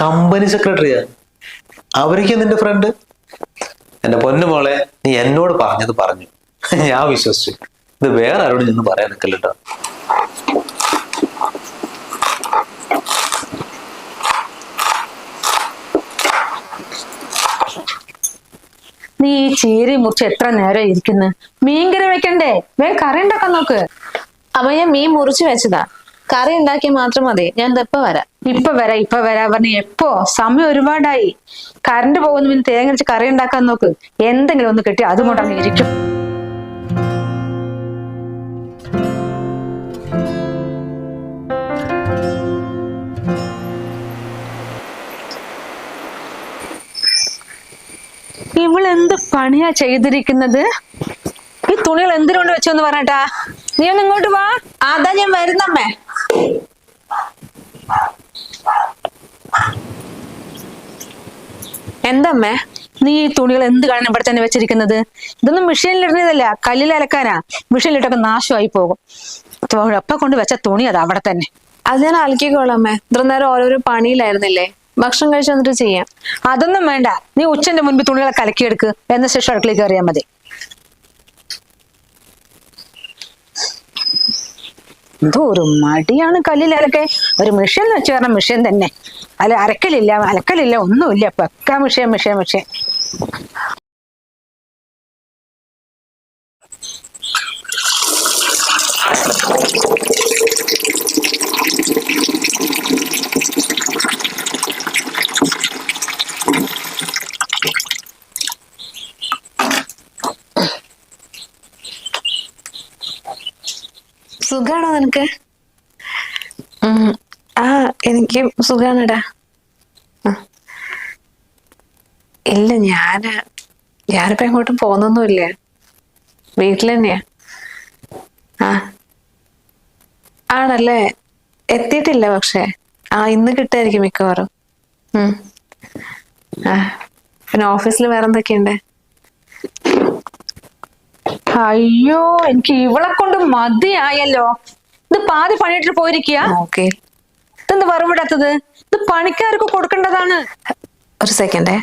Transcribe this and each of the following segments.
Company സെക്രട്ടറിയാ അവർക്ക് നിന്റെ front എന്റെ പൊന്നു മോളെ നീ എന്നോട് പറഞ്ഞത് പറഞ്ഞു. ഞാൻ വിശ്വസിച്ചു. ഇത് വേറെ ആരോട് നിന്ന് പറയാൻ നിൽക്കല്ലോ നീ ഈ ചീരി മുറിച്ച് എത്ര നേരം ഇരിക്കുന്നു? മീൻകറി വെക്കണ്ടേ? വേഗം കറി ഉണ്ടാക്കാൻ നോക്ക് അവ ഞാൻ മീൻ മുറിച്ച് വെച്ചതാ. കറി ഉണ്ടാക്കിയ മാത്രം മതി. ഞാൻ ഇതെപ്പോ വരാം. ഇപ്പൊ വരാം ഇപ്പൊ വരാ. പറഞ്ഞ എപ്പോ? സമയം ഒരുപാടായി. കറണ്ട് പോകുന്ന പിന്നെ തേങ്ങ വെച്ച് കറി ഉണ്ടാക്കാൻ നോക്ക്. എന്തെങ്കിലും ഒന്ന് കിട്ടി അതും കൊണ്ടങ്ങ് ഇരിക്കും. ഇവളെന്ത് പണിയാ ചെയ്തിരിക്കുന്നത്? ഈ തുണികൾ എന്തിനുകൊണ്ട് വെച്ചോന്ന് പറഞ്ഞട്ടാ? നീ ഒന്ന് ഇങ്ങോട്ട് വാ. അതാ ഞാൻ വരുന്നമ്മേ. എന്തമ്മേ? നീ ഈ തുണികൾ എന്ത് കാണാൻ ഇവിടെ തന്നെ വെച്ചിരിക്കുന്നത്? ഇതൊന്നും മെഷീനിൽ ഇടുന്നതല്ല കല്ലിൽ അലക്കാനാ. മെഷീനിലിട്ടൊക്കെ നാശമായി പോകും. എപ്പ കൊണ്ട് വെച്ച തുണി അത് അവിടെ തന്നെ. അത് ഞാൻ അലക്കിക്കോളാമേ അമ്മേ. ഇത്ര നേരം ഓരോരോ പണിയിലായിരുന്നില്ലേ? ഭക്ഷണം കഴിച്ചു വന്നിട്ട് ചെയ്യാം. അതൊന്നും വേണ്ട. നീ ഉച്ചന്റെ മുൻപ് തുണികളൊക്കെ അലക്കിയെടുക്ക്. എന്ന ശേഷം അടുക്കളയിൽ കയറിയാൽ മതി. എന്തോ ഒരു മടിയാണ് കല്ലിൽ അലക്കെ. ഒരു എന്ന് വെച്ച് പറഞ്ഞ മിഷ്യൻ തന്നെ. അല്ല അരക്കലില്ല അലക്കലില്ല ഒന്നുമില്ല. പക്കാ മിഷ്യൻ മിഷ്യൻ മെഷീൻ നിനക്ക്? ആ എനിക്ക് സുഖാണടാ. ഇല്ല ഞാൻ ഞാനിപ്പോ എങ്ങോട്ടും പോന്നൊന്നുമില്ല വീട്ടിൽ തന്നെയാ ആ. ആണല്ലേ? എത്തിയിട്ടില്ല പക്ഷെ. ആ ഇന്ന് കിട്ടായിരിക്കും മിക്കവാറും. ആ. പിന്നെ ഓഫീസിൽ വേറെ എന്തൊക്കെയുണ്ട് അയ്യോ എനിക്ക് ഇവളെ കൊണ്ട് മതിയായല്ലോ. ഇത് പാതി പണിയിട്ട് പോയിരിക്കുക ഓക്കെ. ഇതെന്ത് വറവിടാത്തത്? ഇത് പണിക്കാർക്ക് കൊടുക്കേണ്ടതാണ്. ഒരു സെക്കൻഡേ.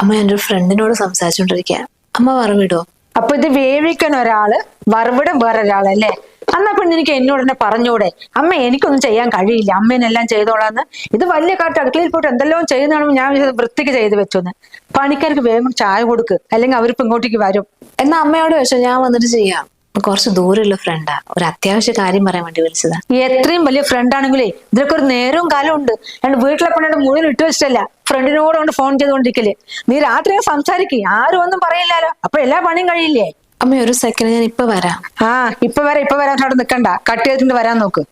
അമ്മ എന്റെ ഒരു ഫ്രണ്ടിനോട് സംസാരിച്ചോണ്ടിരിക്കുക അമ്മ വറവിടോ? അപ്പൊ ഇത് വേവിക്കണ ഒരാൾ വറവിടം വേറൊരാളല്ലേ അന്നാ പിന്നെ എനിക്ക് എന്നോട് തന്നെ പറഞ്ഞൂടെ. അമ്മ എനിക്കൊന്നും ചെയ്യാൻ കഴിയില്ല. അമ്മേനെല്ലാം ചെയ്തോളാന്ന്. ഇത് വലിയ കാട്ട്. അടുക്കളയിൽ പോയിട്ട് എന്തെല്ലാം ചെയ്യുന്നതാണ് ഞാൻ വൃത്തിക്ക് ചെയ്ത് വെച്ചോന്ന്. പണിക്കാർക്ക് വേഗം ചായ കൊടുക്ക്. അല്ലെങ്കിൽ അവരിപ്പോ ഇങ്ങോട്ടേക്ക് വരും. എന്നാ അമ്മയോട് വെച്ചോ ഞാൻ വന്നിട്ട് ചെയ്യാം. കുറച്ച് ദൂരമുള്ള ഫ്രണ്ടാ ഒരു അത്യാവശ്യ കാര്യം പറയാൻ വേണ്ടി വിളിച്ചതാ. എത്രയും വലിയ ഫ്രണ്ട് ആണെങ്കിലേ ഇതിലൊക്കെ ഒരു നേരവും കാലം ഉണ്ട്. രണ്ട് വീട്ടിലെ പണിയുടെ മുഴുവൻ ഇട്ട് വെച്ചിട്ടല്ല. ഫ്രണ്ടിനോട് കൊണ്ട് ഫോൺ ചെയ്തുകൊണ്ടിരിക്കൽ നീ രാത്രി സംസാരിക്കേ. ആരും ഒന്നും പറയില്ലല്ലോ. അപ്പൊ എല്ലാ പണിയും കഴിയില്ലേ? അമ്മ ഒരു സെക്കൻഡ് ഞാൻ ഇപ്പൊ വരാം. ആ ഇപ്പൊ വരാം ഇപ്പൊ വരാൻ അവിടെ നിക്കണ്ട. കട്ട് ചെയ്തിട്ട് വരാൻ നോക്ക്.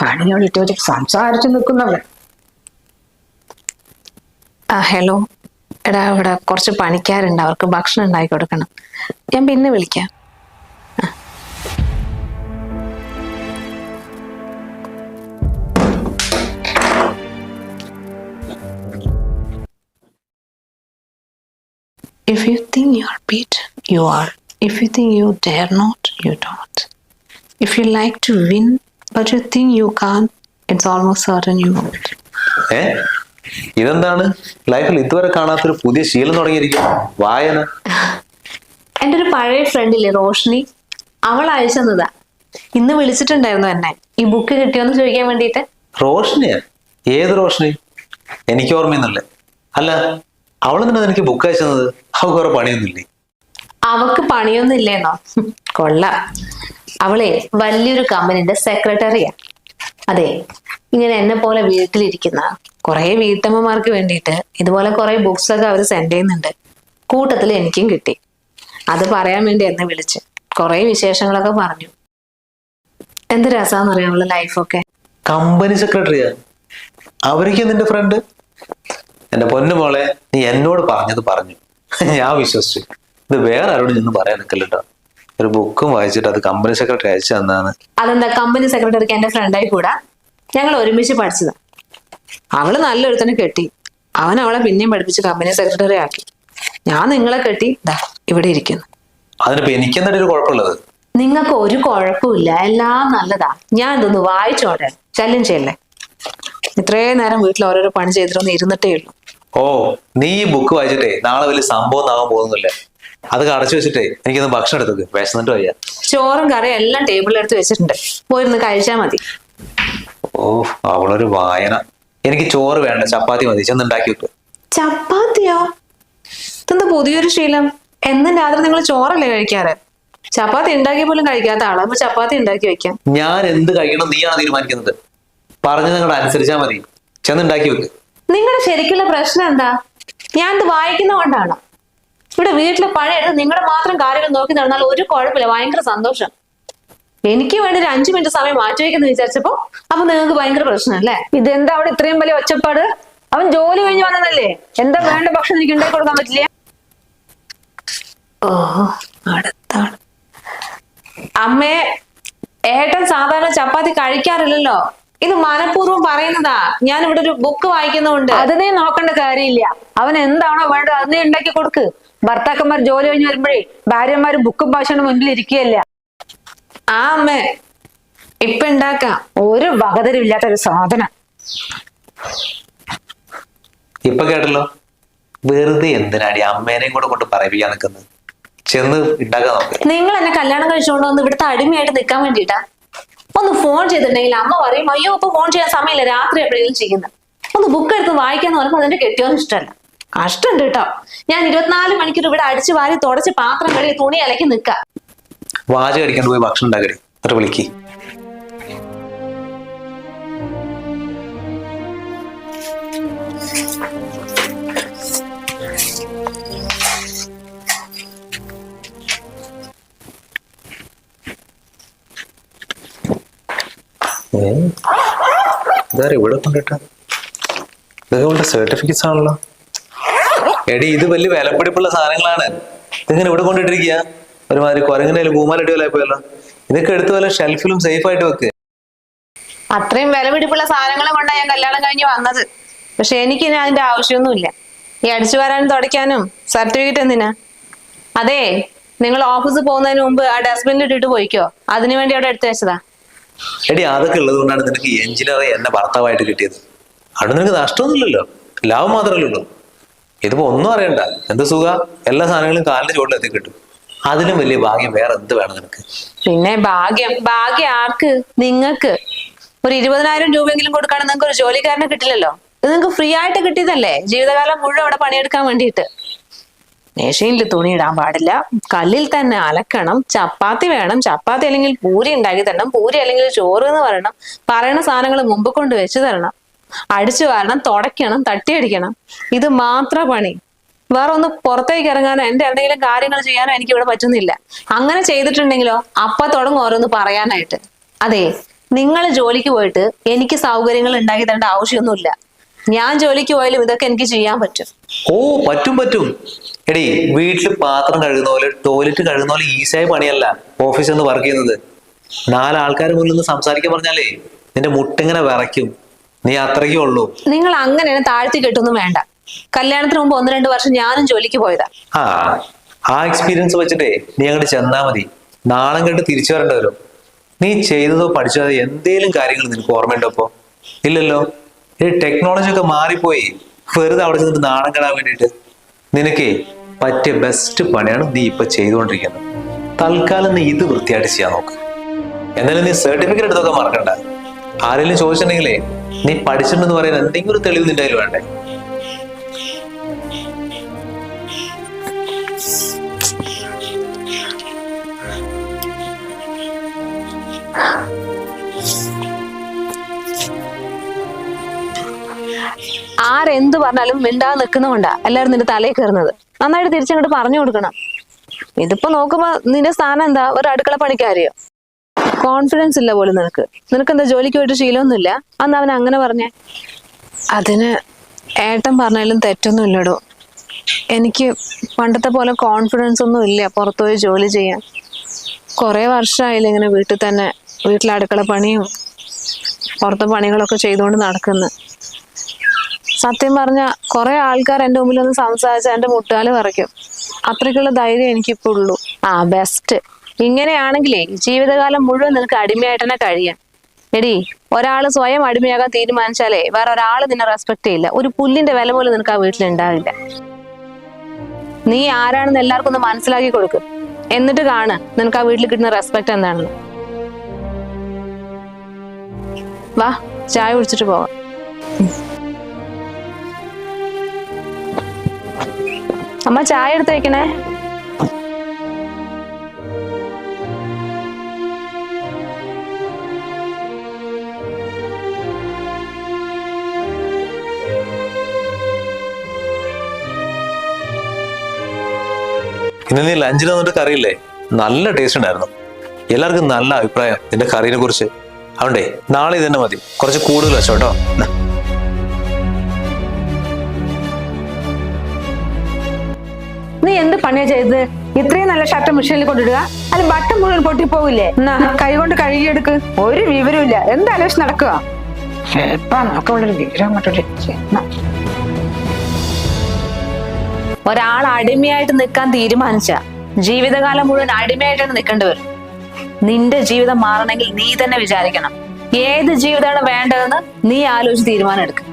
പണിയോട് ഇട്ട് വെച്ച് സംസാരിച്ചു നിൽക്കുന്നവർ ആ ഹലോ എടാ ഇവിടെ കുറച്ച് പണിക്കാരുണ്ട്. അവർക്ക് ഭക്ഷണം ഉണ്ടാക്കി കൊടുക്കണം. ഞാൻ പിന്നെ വിളിക്കാം. If you think you are beaten, you are. If you think you dare not, you don't. If you like to win, but you think you can't, it's almost certain you won't. ഏ? ഇതെന്താണ്? ലൈഫിൽ ഇതുവരെ കാണാത്തൊരു പുതിയ ശീലം തുടങ്ങിയിരിക്കും വായന. എന്റെ ഒരു പഴയ ഫ്രണ്ടില്ലേ റോഷ്നി? അവൾ അയച്ചെന്നതാ ഇന്ന് വിളിച്ചിട്ടുണ്ടായിരുന്നു എന്നെ. ഈ ബുക്ക് കിട്ടിയോന്ന് ചോദിക്കാൻ വേണ്ടിയിട്ട്. റോഷ്നിയാ? ഏത് റോഷ്നി? എനിക്ക് ഓർമ്മയൊന്നുമില്ല. അല്ല അവളെന്തിനാ നിനക്ക് ബുക്ക് അയച്ചത്? അവൾക്ക് വേറെ പണിയൊന്നുമില്ലേ? അവക്ക് പണിയൊന്നും ഇല്ലേന്നോ കൊള്ള. അവളെ വലിയൊരു കമ്പനിന്റെ സെക്രട്ടറിയാ അതെ ഇങ്ങനെ എന്നെ പോലെ വീട്ടിലിരിക്കുന്ന കുറെ വീട്ടമ്മമാർക്ക് വേണ്ടിയിട്ട് ഇതുപോലെ കുറെ ബുക്സ് ഒക്കെ അവർ സെൻഡ് ചെയ്യുന്നുണ്ട്. കൂട്ടത്തിൽ എനിക്കും കിട്ടി. അത് പറയാൻ വേണ്ടി എന്നെ വിളിച്ച് കുറെ വിശേഷങ്ങളൊക്കെ പറഞ്ഞു. എന്ത് രസാന്നറിയാം അവളെ ലൈഫൊക്കെ കമ്പനി സെക്രട്ടറിയാ അവർക്ക് നിന്റെ ഫ്രണ്ട് എന്റെ പൊന്നു മോളെ നീ എന്നോട് പറഞ്ഞത് പറഞ്ഞു. ഞാൻ വിശ്വസിച്ചു. ഇത് വേറെ ആരോട് ചെന്ന് പറയാൻ നിൽക്കല്ലോ ഒരു ബുക്കും വായിച്ചിട്ട് അത് കമ്പനി സെക്രട്ടറി അയച്ചു തന്നാണ്. അതെന്താ കമ്പനി സെക്രട്ടറിക്ക് എന്റെ ഫ്രണ്ടായി കൂടാ? ഞങ്ങൾ ഒരുമിച്ച് പഠിച്ചതാ. അവൾ നല്ലൊരുത്തനെ കെട്ടി. അവൻ അവളെ പിന്നെയും പഠിപ്പിച്ച് കമ്പനി സെക്രട്ടറി ആക്കി. ഞാൻ നിങ്ങളെ കെട്ടി ദാ ഇവിടെ ഇരിക്കുന്നു. അതിനിപ്പോ എനിക്കെന്താ ഒരു കുഴപ്പമുള്ളത്? നിങ്ങൾക്ക് ഒരു കുഴപ്പമില്ല. എല്ലാം നല്ലതാ. ഞാൻ ഇതൊന്ന് വായിച്ചോട്ടെ. ശല്യം ചെയ്യല്ലേ? ഇത്രയും നേരം വീട്ടിൽ ഓരോരോ പണി ചെയ്തിട്ടൊന്ന് ഇരുന്നിട്ടേ ഉള്ളൂ. ഓ നീ ഈ ബുക്ക് വായിച്ചിട്ടേ നാളെ വലിയ സംഭവം ആവാൻ പോകുന്നില്ല. അത് അടച്ചു വെച്ചിട്ടേ എനിക്കൊന്ന് ഭക്ഷണം എടുത്തു വിശന്നിട്ട് വയ്യ. ചോറും കറിയും എല്ലാം ടേബിളിൽ എടുത്ത് വെച്ചിട്ടുണ്ട്. പോയിരുന്ന് കഴിച്ചാൽ മതി. ഓ അവളൊരു വായന. എനിക്ക് ചോറ് വേണ്ട ചപ്പാത്തി മതി. ചെന്ന് ഉണ്ടാക്കി വെക്ക് ചപ്പാത്തിയോ? ഇതെന്താ പുതിയൊരു ശീലം? എന്നും രാത്രി നിങ്ങൾ ചോറല്ലേ കഴിക്കാറ്? ചപ്പാത്തി ഉണ്ടാക്കി പോലും കഴിക്കാത്ത ആളാ. അപ്പൊ ചപ്പാത്തി ഉണ്ടാക്കി വെക്കാം. ഞാൻ എന്ത് കഴിക്കണം നീയാണ് തീരുമാനിക്കുന്നത്. പറഞ്ഞത് നിങ്ങളുടെ അനുസരിച്ചാ മതി. ചെന്ന് ഉണ്ടാക്കി വെക്ക്. നിങ്ങളുടെ ശരിക്കുള്ള പ്രശ്നം എന്താ? ഞാൻ ഇത് വായിക്കുന്ന കൊണ്ടാണ് ഇവിടെ വീട്ടിലെ പഴയ നിങ്ങളുടെ മാത്രം കാര്യങ്ങൾ നോക്കി നടന്നാൽ ഒരു കുഴപ്പമില്ല. ഭയങ്കര സന്തോഷം. എനിക്ക് വേണ്ടി ഒരു അഞ്ചു മിനിറ്റ് സമയം മാറ്റി വയ്ക്കുന്നു വിചാരിച്ചപ്പോ അപ്പൊ നിങ്ങൾക്ക് ഭയങ്കര പ്രശ്നം അല്ലേ ഇതെന്താ അവിടെ ഇത്രയും വലിയ ഒച്ചപ്പാട്? അവൻ ജോലി കഴിഞ്ഞ് വന്നതല്ലേ? എന്താ വേണ്ട ഭക്ഷണം എനിക്ക് ഉണ്ടാക്കി കൊടുക്കാൻ പറ്റില്ല? ഓ അടുത്താണ്. അമ്മേ ഏട്ടൻ സാധാരണ ചപ്പാത്തി കഴിക്കാറില്ലല്ലോ? ഇത് മനഃപൂർവം പറയുന്നതാ. ഞാൻ ഇവിടെ ഒരു ബുക്ക് വായിക്കുന്നുണ്ട് അത് നീ നോക്കേണ്ട കാര്യമില്ല. അവൻ എന്താണോ വേണ്ടത് അത് നീ ഉണ്ടാക്കി കൊടുക്ക്. ഭർത്താക്കന്മാർ ജോലി കഴിഞ്ഞ് വരുമ്പോഴേ ഭാര്യമാര് ബുക്കും ഭാഷയുടെ മുൻപിൽ ഇരിക്കുകയല്ല. ആ അമ്മേ ഇപ്പൊ ഉണ്ടാക്കാം. ഒരു വകതരില്ലാത്ത ഒരു സാധനം. ഇപ്പൊ കേട്ടല്ലോ? വെറുതെ എന്തിനാടി അമ്മേനെയും കൂടെ കൊണ്ട് പറയിപ്പിക്കാൻ നിൽക്കുന്നത്? ചെന്ന് ഉണ്ടാക്കാൻ നോക്ക് നിങ്ങൾ എന്നെ കല്യാണം കഴിച്ചുകൊണ്ട് വന്ന് ഇവിടുത്തെ അടിമയായിട്ട് നിൽക്കാൻ വേണ്ടിയിട്ടാ. ഒന്ന് ഫോൺ ചെയ്തിട്ടുണ്ടെങ്കിൽ അമ്മ പറയും അയ്യോ ഇപ്പൊ ഫോൺ ചെയ്യാൻ സമയമില്ല രാത്രി എപ്പോഴെങ്കിലും ചെയ്യുന്നത് ഒന്ന് ബുക്ക് എടുത്ത് വായിക്കാന്ന് പറയുമ്പോൾ അതിന്റെ കെട്ടിയോന്ന് ഇഷ്ടമല്ല. കഷ്ടമുണ്ട് കേട്ടോ. ഞാൻ ഇരുപത്തിനാല് മണിക്കൂർ ഇവിടെ അടിച്ചു വാരി തുടച്ച് പാത്രം കഴുകി തുണി അലക്കി നിൽക്കാം പോയി ഭക്ഷണം ഉണ്ടാക്കടി. വിളിക്ക്. ഇതാരാ ഇവിടെ കൊണ്ടിട്ട്? ഇതൊക്കെ സർട്ടിഫിക്കറ്റ്സ് ആണല്ലോ. എടി ഇത് വലിയ വിലപ്പിടിപ്പുള്ള സാധനങ്ങളാണ്. ഇതിങ്ങനെ ഇവിടെ കൊണ്ടിട്ടിരിക്കുക ഒരുമാതിരി കുരങ്ങിന്റെ പൂമാലടി പോലെ പോയല്ലോ ഇതൊക്കെ എടുത്തു വല്ല ഷെൽഫിലും സേഫ് ആയിട്ട് വെക്ക്. അത്രയും വില പിടിപ്പുള്ള സാധനങ്ങളെ കൊണ്ടാണ് ഞാൻ കല്യാണം കഴിഞ്ഞ് വന്നത്. പക്ഷെ എനിക്ക് ഇനി അതിന്റെ ആവശ്യമൊന്നുമില്ല. ഈ അടിച്ചു വരാനും തുടയ്ക്കാനും സർട്ടിഫിക്കറ്റ് എന്തിനാ? അതെ നിങ്ങൾ ഓഫീസിൽ പോകുന്നതിന് മുമ്പ് ആ ഡസ്റ്റ്ബിനിൽ ഇട്ടിട്ട് പോയിക്കോ? അതിനു വേണ്ടി അവിടെ എടുത്തു വെച്ചതാ. എടി അതൊക്കെ ഉള്ളത് കൊണ്ടാണ് നിനക്ക് എഞ്ചിനീയറെ എന്നെ ഭർത്താവായിട്ട് കിട്ടിയത്. അവിടെ നിനക്ക് നഷ്ടമൊന്നുമില്ലല്ലോ. ലാഭം മാത്രമല്ലേ ഉള്ളൂ. ഇതിപ്പോ ഒന്നും അറിയണ്ട. എന്ത് സുഖ? എല്ലാ സാധനങ്ങളും കാലിന്റെ ചുവട്ടിൽ എത്തി കിട്ടും. അതിലും വലിയ ഭാഗ്യം വേറെ എന്ത് വേണം നിനക്ക്? പിന്നെ ഭാഗ്യം. ഭാഗ്യം ആർക്ക്? നിങ്ങൾക്ക്. ഒരു ഇരുപതിനായിരം രൂപയെങ്കിലും കൊടുക്കാണെങ്കിൽ നിങ്ങൾക്ക് ഒരു ജോലിക്കാരനെ കിട്ടില്ലല്ലോ. ഇത് നിങ്ങൾക്ക് ഫ്രീ ആയിട്ട് കിട്ടിയതല്ലേ? ജീവിതകാലം മുഴുവൻ അവിടെ പണിയെടുക്കാൻ വേണ്ടിയിട്ട്. മേശയിൽ തുണി ഇടാൻ പാടില്ല. കല്ലിൽ തന്നെ അലക്കണം. ചപ്പാത്തി വേണം. ചപ്പാത്തി അല്ലെങ്കിൽ പൂരി ഉണ്ടാക്കി തരണം. പൂരി അല്ലെങ്കിൽ ചോറ് എന്ന് പറയണം. പറയണ സാധനങ്ങൾ മുമ്പ് കൊണ്ട് വെച്ച് തരണം. അടിച്ചു വരണം. തുടയ്ക്കണം. തട്ടിയടിക്കണം. ഇത് മാത്ര പണി. വേറെ ഒന്ന് പുറത്തേക്ക് ഇറങ്ങാനോ എന്റെ എന്തെങ്കിലും കാര്യങ്ങൾ ചെയ്യാനോ എനിക്ക് ഇവിടെ പറ്റുന്നില്ല. അങ്ങനെ ചെയ്തിട്ടുണ്ടെങ്കിലോ അപ്പ തുടങ്ങും ഓരോന്ന് പറയാനായിട്ട്. അതെ നിങ്ങൾ ജോലിക്ക് പോയിട്ട് എനിക്ക് സൗകര്യങ്ങൾ ഉണ്ടാക്കി തരേണ്ട ആവശ്യമൊന്നുമില്ല. ഞാൻ ജോലിക്ക് പോയാലും ഇതൊക്കെ എനിക്ക് ചെയ്യാൻ പറ്റും. ഓ പറ്റും പറ്റും. എടി വീട്ടിൽ പാത്രം കഴുകുന്ന പോലെ ടോയ്ലറ്റ് കഴുകുന്ന പോലെ ഈസിയായ പണിയല്ല ഓഫീസിൽ നിന്ന് വർക്ക് ചെയ്യുന്നത്. നാലാൾക്കാർ മുന്നിൽ നിന്ന് സംസാരിക്കാൻ പറഞ്ഞാലേ നിന്റെ മുട്ടിങ്ങനെ വിറയ്ക്കും. നീ അത്രയ്ക്കേ ഉള്ളൂ. നിങ്ങൾ അങ്ങനെയാണ് താഴ്ത്തി കെട്ടൊന്നും വേണ്ട. കല്യാണത്തിന് മുമ്പ് ഒന്ന് രണ്ട് വർഷം ഞാനും ജോലിക്ക് പോയതാ. ആ ആ എക്സ്പീരിയൻസ് വെച്ചിട്ടേ നീ അങ്ങോട്ട് ചെന്നാ മതി. നാളെ കണ്ട് തിരിച്ചു വരേണ്ടി വരും. നീ ചെയ്തതോ പഠിച്ചതോ എന്തേലും കാര്യങ്ങൾ നിനക്ക് ഓർമ്മയുണ്ടോ ഇല്ലല്ലോ. ഈ ടെക്നോളജി ഒക്കെ മാറിപ്പോയി. വെറുതെ അവിടെ ചെന്നിട്ട് നാണം കെടാൻ വേണ്ടിയിട്ട് നിനക്ക് പറ്റിയ ബെസ്റ്റ് പണിയാണ് നീ ഇപ്പൊ ചെയ്തുകൊണ്ടിരിക്കുന്നത്. തൽക്കാലം നീ ഇത് വൃത്തിയായിട്ട് ചെയ്യാൻ നോക്ക്. എന്നാലും നീ സർട്ടിഫിക്കറ്റ് എടുത്തൊക്കെ മറക്കണ്ട. ആരെങ്കിലും ചോദിച്ചിട്ടുണ്ടെങ്കിലേ നീ പഠിച്ചിട്ടുണ്ടെന്ന് പറയാൻ എന്തെങ്കിലും ഒരു തെളിവ് നിന്റെ കയ്യിൽ വേണ്ടേ? ആരെന്ത് പറഞ്ഞാലും മിണ്ടാതെ നിൽക്കുന്നതുകൊണ്ടാ എല്ലാവരും നിന്റെ തലയിൽ കയറുന്നത്. നന്നായിട്ട് തിരിച്ചങ്ങോട്ട് പറഞ്ഞു കൊടുക്കണം. ഇതിപ്പോ നോക്കുമ്പോ നിന്റെ സ്ഥാനം എന്താ? ഒരു അടുക്കള പണിക്കാരിയോ? കോൺഫിഡൻസ് ഇല്ല പോലും നിനക്ക്. നിനക്ക് എന്താ ജോലിക്ക് പോയിട്ട് ശീലമൊന്നുമില്ല? അന്ന് അവൻ അങ്ങനെ പറഞ്ഞേ? അതിന് ഏട്ടൻ പറഞ്ഞാലും തെറ്റൊന്നും ഇല്ലടോ. എനിക്ക് പണ്ടത്തെ പോലെ കോൺഫിഡൻസ് ഒന്നും ഇല്ല പുറത്തുപോയി ജോലി ചെയ്യാൻ. കുറേ വർഷമായില്ല ഇങ്ങനെ വീട്ടിൽ തന്നെ വീട്ടിലെ അടുക്കള പണിയും പുറത്തെ പണികളൊക്കെ ചെയ്തുകൊണ്ട് നടക്കുന്നു. സത്യം പറഞ്ഞ കുറെ ആൾക്കാർ എന്റെ മുമ്പിൽ ഒന്ന് സംസാരിച്ചാൽ എന്റെ മുട്ടുകാൽ വിറയ്ക്കും അത്രയ്ക്കുള്ള ധൈര്യം എനിക്കിപ്പോ ഉള്ളൂ ആ ബെസ്റ്റ് ഇങ്ങനെയാണെങ്കിലേ ജീവിതകാലം മുഴുവൻ നിനക്ക് അടിമയായിട്ട് തന്നെ കഴിയാം എടി ഒരാൾ സ്വയം അടിമയാകാൻ തീരുമാനിച്ചാലേ വേറെ ഒരാൾ നിന്നെ റെസ്പെക്ട് ചെയ്യില്ല. ഒരു പുല്ലിന്റെ വില പോലും നിനക്ക് ആ വീട്ടിൽ ഉണ്ടാവില്ല. നീ ആരാണെന്ന് എല്ലാവർക്കും ഒന്ന് മനസ്സിലാക്കി കൊടുക്കും. എന്നിട്ട് കാണ് നിനക്ക് ആ വീട്ടിൽ കിട്ടുന്ന റെസ്പെക്ട് എന്താണെന്ന്. വാ ചായ കുടിച്ചിട്ട് പോവാം. അമ്മ ചായ എടുത്തേക്കണേ ഇന്ന് നീ ലഞ്ചിന് വന്നിട്ട് കറിയില്ലേ? നല്ല ടേസ്റ്റ് ഉണ്ടായിരുന്നു. എല്ലാവർക്കും നല്ല അഭിപ്രായം നിന്റെ കറീനെ കുറിച്ച്. അതുകൊണ്ടേ നാളെ ഇത് തന്നെ മതി. കുറച്ച് കൂടുതൽ വെച്ചോ നീ എന്ത് പണിയാ ചെയ്തത്? ഇത്രയും നല്ല ഷർട്ട് മെഷീനിൽ കൊണ്ടിടുക? അല്ല ബട്ടൺ മുഴുവൻ പൊട്ടി എന്നാ? കൈ കൊണ്ട് കഴുകിയെടുക്ക്. ഒരു വിവരമില്ല എന്താലോചിച്ച് നടക്കുക? ഒരാൾ അടിമയായിട്ട് നിൽക്കാൻ തീരുമാനിച്ച ജീവിതകാലം മുഴുവൻ അടിമയായിട്ടാണ് നിൽക്കേണ്ടി വരും നിന്റെ ജീവിതം മാറണമെങ്കിൽ നീ തന്നെ വിചാരിക്കണം. ഏത് ജീവിതമാണ് വേണ്ടതെന്ന് നീ ആലോചിച്ച് തീരുമാനം എടുക്കും.